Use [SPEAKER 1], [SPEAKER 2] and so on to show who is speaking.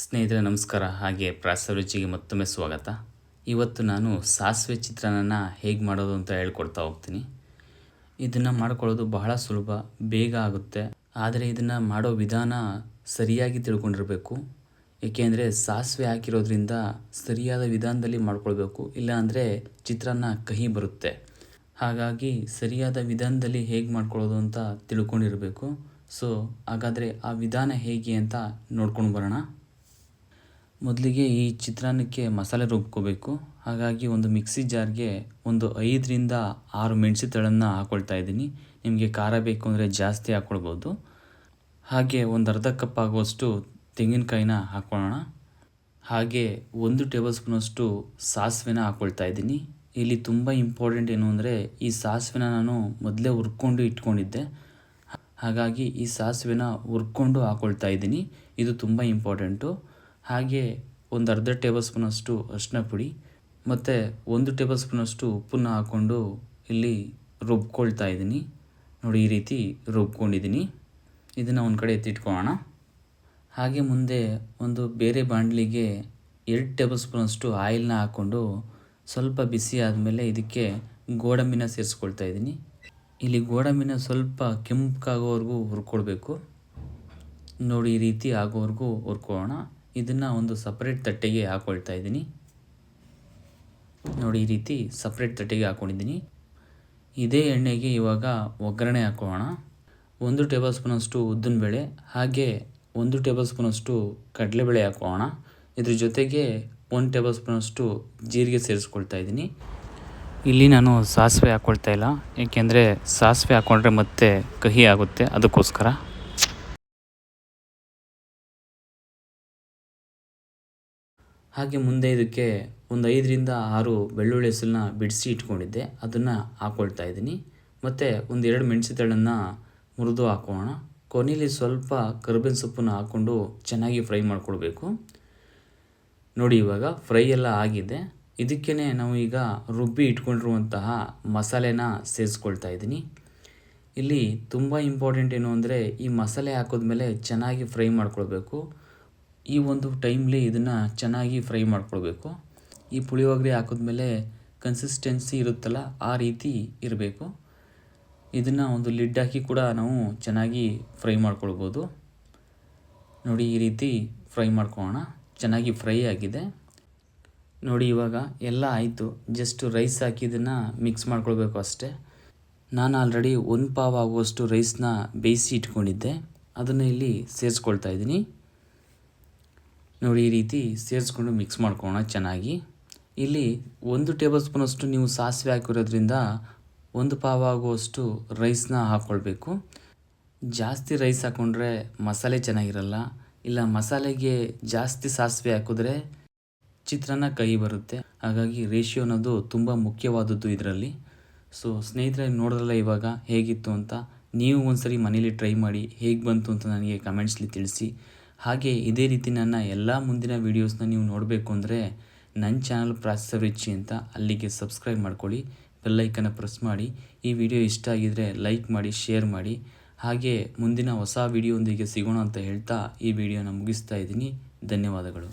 [SPEAKER 1] ಸ್ನೇಹಿತರೆ, ನಮಸ್ಕಾರ. ಹಾಗೆ ಪ್ರಾಸರುಚಿಗೆ ಮತ್ತೊಮ್ಮೆ ಸ್ವಾಗತ. ಇವತ್ತು ನಾನು ಸಾಸಿವೆ ಚಿತ್ರಾನ್ನ ಹೇಗೆ ಮಾಡೋದು ಅಂತ ಹೇಳ್ಕೊಡ್ತಾ ಹೋಗ್ತೀನಿ. ಇದನ್ನು ಮಾಡ್ಕೊಳ್ಳೋದು ಬಹಳ ಸುಲಭ, ಬೇಗ ಆಗುತ್ತೆ. ಆದರೆ ಇದನ್ನು ಮಾಡೋ ವಿಧಾನ ಸರಿಯಾಗಿ ತಿಳ್ಕೊಂಡಿರಬೇಕು. ಏಕೆಂದರೆ ಸಾಸಿವೆ ಹಾಕಿರೋದ್ರಿಂದ ಸರಿಯಾದ ವಿಧಾನದಲ್ಲಿ ಮಾಡ್ಕೊಳ್ಬೇಕು. ಇಲ್ಲಾಂದರೆ ಚಿತ್ರಾನ್ನ ಕಹಿ ಬರುತ್ತೆ. ಹಾಗಾಗಿ ಸರಿಯಾದ ವಿಧಾನದಲ್ಲಿ ಹೇಗೆ ಮಾಡ್ಕೊಳ್ಳೋದು ಅಂತ ತಿಳ್ಕೊಂಡಿರಬೇಕು. ಸೊ, ಹಾಗಾದರೆ ಆ ವಿಧಾನ ಹೇಗೆ ಅಂತ ನೋಡ್ಕೊಂಡು ಬರೋಣ. ಮೊದಲಿಗೆ ಈ ಚಿತ್ರಾನ್ನಕ್ಕೆ ಮಸಾಲೆ ರುಬ್ಕೋಬೇಕು. ಹಾಗಾಗಿ ಒಂದು ಮಿಕ್ಸಿ ಜಾರ್ಗೆ ಒಂದು ಐದರಿಂದ ಆರು ಮೆಣಸಿನಕಾಳನ್ನು ಹಾಕ್ಕೊಳ್ತಾ ಇದ್ದೀನಿ. ನಿಮಗೆ ಖಾರ ಬೇಕು ಅಂದರೆ ಜಾಸ್ತಿ ಹಾಕ್ಕೊಳ್ಬೋದು ಹಾಗೆ ಒಂದು ಅರ್ಧ ಕಪ್ ಆಗುವಷ್ಟು ತೆಂಗಿನಕಾಯಿನ ಹಾಕ್ಕೊಳ್ಳೋಣ ಹಾಗೆ ಒಂದು ಟೇಬಲ್ ಸ್ಪೂನಷ್ಟು ಸಾಸಿವೆನ ಹಾಕ್ಕೊಳ್ತಾ ಇದ್ದೀನಿ. ಇಲ್ಲಿ ತುಂಬ ಇಂಪಾರ್ಟೆಂಟ್ ಏನು ಅಂದರೆ ಈ ಸಾಸಿವೆನ ನಾನು ಮೊದಲೇ ಹುರ್ಕೊಂಡು ಇಟ್ಕೊಂಡಿದ್ದೆ. ಹಾಗಾಗಿ ಈ ಸಾಸಿವೆನ ಹುರ್ಕೊಂಡು ಹಾಕ್ಕೊಳ್ತಾ ಇದ್ದೀನಿ. ಇದು ತುಂಬ ಇಂಪಾರ್ಟೆಂಟು ಹಾಗೆ ಒಂದು ಅರ್ಧ ಟೇಬಲ್ ಸ್ಪೂನಷ್ಟು ಅರಿಶಿನ ಪುಡಿ ಮತ್ತು ಒಂದು ಟೇಬಲ್ ಸ್ಪೂನಷ್ಟು ಉಪ್ಪನ್ನು ಹಾಕ್ಕೊಂಡು ಇಲ್ಲಿ ರುಬ್ಕೊಳ್ತಾ ಇದ್ದೀನಿ. ನೋಡಿ, ಈ ರೀತಿ ರುಬ್ಕೊಂಡಿದ್ದೀನಿ. ಇದನ್ನು ಒಂದು ಕಡೆ ಎತ್ತಿಟ್ಕೊಳ್ಳೋಣ. ಹಾಗೆ ಮುಂದೆ ಒಂದು ಬೇರೆ ಬಾಣಲಿಗೆ ಎರಡು ಟೇಬಲ್ ಸ್ಪೂನಷ್ಟು ಆಯಿಲ್ನ ಹಾಕ್ಕೊಂಡು ಸ್ವಲ್ಪ ಬಿಸಿ ಆದಮೇಲೆ ಇದಕ್ಕೆ ಗೋಡಂಬಿನ ಸೇರಿಸ್ಕೊಳ್ತಾ ಇದ್ದೀನಿ. ಇಲ್ಲಿ ಗೋಡಂಬಿನ ಸ್ವಲ್ಪ ಕೆಂಪಗಾಗೋವರೆಗೂ ಹುರ್ಕೊಳ್ಬೇಕು. ನೋಡಿ, ಈ ರೀತಿ ಆಗೋವರೆಗೂ ಹುರ್ಕೊಳ್ಳೋಣ. ಇದನ್ನು ಒಂದು ಸಪ್ರೇಟ್ ತಟ್ಟೆಗೆ ಹಾಕ್ಕೊಳ್ತಾ ಇದ್ದೀನಿ. ನೋಡಿ ಈ ರೀತಿ ಸಪ್ರೇಟ್ ತಟ್ಟೆಗೆ ಹಾಕ್ಕೊಂಡಿದ್ದೀನಿ ಇದೇ ಎಣ್ಣೆಗೆ ಇವಾಗ ಒಗ್ಗರಣೆ ಹಾಕೋಣ. ಒಂದು ಟೇಬಲ್ ಸ್ಪೂನಷ್ಟು ಉದ್ದಿನಬೇಳೆ, ಹಾಗೆ ಒಂದು ಟೇಬಲ್ ಸ್ಪೂನಷ್ಟು ಕಡಲೆಬೇಳೆ ಹಾಕೋಣ. ಇದ್ರ ಜೊತೆಗೆ ಒಂದು ಟೇಬಲ್ ಸ್ಪೂನಷ್ಟು ಜೀರಿಗೆ ಸೇರಿಸ್ಕೊಳ್ತಾ ಇದ್ದೀನಿ. ಇಲ್ಲಿ ನಾನು ಸಾಸಿವೆ ಹಾಕ್ಕೊಳ್ತಾ ಇಲ್ಲ, ಏಕೆಂದರೆ ಸಾಸಿವೆ ಹಾಕ್ಕೊಂಡ್ರೆ ಮತ್ತೆ ಕಹಿ ಆಗುತ್ತೆ, ಅದಕ್ಕೋಸ್ಕರ. ಹಾಗೆ ಮುಂದೆ ಇದಕ್ಕೆ ಒಂದು ಐದರಿಂದ ಆರು ಬೆಳ್ಳುಳ್ಳಿ ಹೆಸರನ್ನ ಬಿಡಿಸಿ ಇಟ್ಕೊಂಡಿದ್ದೆ. ಅದನ್ನು ಹಾಕ್ಕೊಳ್ತಾ ಇದ್ದೀನಿ. ಮತ್ತು ಒಂದು ಎರಡು ಮೆಣಸಿನಕಾಳನ್ನು ಮುರಿದು ಹಾಕೋಣ. ಕೊನೆಯಲ್ಲಿ ಸ್ವಲ್ಪ ಕರ್ಬೇವಿನ ಸೊಪ್ಪನ್ನು ಹಾಕ್ಕೊಂಡು ಚೆನ್ನಾಗಿ ಫ್ರೈ ಮಾಡ್ಕೊಳ್ಬೇಕು. ನೋಡಿ ಇವಾಗ ಫ್ರೈ ಎಲ್ಲ ಆಗಿದೆ. ಇದಕ್ಕೇ ನಾವು ಈಗ ರುಬ್ಬಿ ಇಟ್ಕೊಂಡಿರುವಂತಹ ಮಸಾಲೆನ ಸೇರಿಸ್ಕೊಳ್ತಾ ಇದ್ದೀನಿ. ಇಲ್ಲಿ ತುಂಬ ಇಂಪಾರ್ಟೆಂಟ್ ಏನು ಅಂದರೆ ಈ ಮಸಾಲೆ ಹಾಕಿದ್ಮೇಲೆ ಚೆನ್ನಾಗಿ ಫ್ರೈ ಮಾಡ್ಕೊಳ್ಬೇಕು. ಈ ಒಂದು ಟೈಮ್ಲಿ ಇದನ್ನು ಚೆನ್ನಾಗಿ ಫ್ರೈ ಮಾಡಿಕೊಳ್ಬೇಕು. ಈ ಪುಳಿಯೋಗರೆ ಹಾಕಿದ್ಮೇಲೆ ಕನ್ಸಿಸ್ಟೆನ್ಸಿ ಇರುತ್ತಲ್ಲ, ಆ ರೀತಿ ಇರಬೇಕು. ಇದನ್ನು ಒಂದು ಲಿಡ್ ಹಾಕಿ ಕೂಡ ನಾವು ಚೆನ್ನಾಗಿ ಫ್ರೈ ಮಾಡ್ಕೊಳ್ಬೋದು. ನೋಡಿ, ಈ ರೀತಿ ಫ್ರೈ ಮಾಡ್ಕೊಳ್ಳೋಣ. ಚೆನ್ನಾಗಿ ಫ್ರೈ ಆಗಿದೆ. ನೋಡಿ, ಇವಾಗ ಎಲ್ಲ ಆಯಿತು. ಜಸ್ಟ್ ರೈಸ್ ಹಾಕಿ ಇದನ್ನು ಮಿಕ್ಸ್ ಮಾಡ್ಕೊಳ್ಬೇಕು ಅಷ್ಟೇ. ನಾನು ಆಲ್ರೆಡಿ ಒಂದು ಪಾವ್ ಆಗುವಷ್ಟು ರೈಸ್ನ ಬೇಯಿಸಿ ಇಟ್ಕೊಂಡಿದ್ದೆ. ಅದನ್ನು ಇಲ್ಲಿ ಸೇರಿಸ್ಕೊಳ್ತಾ ಇದ್ದೀನಿ. ನೋಡಿ, ಈ ರೀತಿ ಸೇರಿಸ್ಕೊಂಡು ಮಿಕ್ಸ್ ಮಾಡ್ಕೊಳ್ಳೋಣ ಚೆನ್ನಾಗಿ. ಇಲ್ಲಿ ಒಂದು ಟೇಬಲ್ ಸ್ಪೂನಷ್ಟು ನೀವು ಸಾಸಿವೆ ಹಾಕಿರೋದ್ರಿಂದ ಒಂದು ಪಾವ ಆಗುವಷ್ಟು ರೈಸ್ನ ಹಾಕ್ಕೊಳ್ಬೇಕು ಜಾಸ್ತಿ ರೈಸ್ ಹಾಕ್ಕೊಂಡ್ರೆ ಮಸಾಲೆ ಚೆನ್ನಾಗಿರಲ್ಲ. ಇಲ್ಲ, ಮಸಾಲೆಗೆ ಜಾಸ್ತಿ ಸಾಸಿವೆ ಹಾಕಿದ್ರೆ ಚಿತ್ರಾನ್ನ ಕೈ ಬರುತ್ತೆ. ಹಾಗಾಗಿ ರೇಷಿಯೋ ಅನ್ನೋದು ತುಂಬ ಮುಖ್ಯವಾದದ್ದು ಇದರಲ್ಲಿ. ಸೊ ಸ್ನೇಹಿತರೆ ನೋಡಿದ್ರಲ್ಲ ಇವಾಗ ಹೇಗಿತ್ತು ಅಂತ ನೀವು ಒಂದ್ಸರಿ ಮನೇಲಿ ಟ್ರೈ ಮಾಡಿ ಹೇಗೆ ಬಂತು ಅಂತ ನನಗೆ ಕಮೆಂಟ್ಸ್ಲಿ ತಿಳಿಸಿ. ಹಾಗೆ ಇದೇ ರೀತಿ ನನ್ನ ಎಲ್ಲ ಮುಂದಿನ ವೀಡಿಯೋಸ್ನ ನೀವು ನೋಡಬೇಕು ಅಂದರೆ ನನ್ನ ಚಾನಲ್ ಪ್ರಾಸೆಸರ್ ರಿಚಿ ಅಂತ ಅಲ್ಲಿಗೆ ಸಬ್ಸ್ಕ್ರೈಬ್ ಮಾಡ್ಕೊಳ್ಳಿ ಬೆಲ್ಲೈಕನ್ನು ಪ್ರೆಸ್ ಮಾಡಿ, ಈ ವಿಡಿಯೋ ಇಷ್ಟ ಆಗಿದರೆ ಲೈಕ್ ಮಾಡಿ ಶೇರ್ ಮಾಡಿ, ಹಾಗೆ ಮುಂದಿನ ಹೊಸ ವಿಡಿಯೋದೊಂದಿಗೆ ಸಿಗೋಣ ಅಂತ ಹೇಳ್ತಾ ಈ ವಿಡಿಯೋನ ಮುಗಿಸ್ತಾ ಇದ್ದೀನಿ. ಧನ್ಯವಾದಗಳು.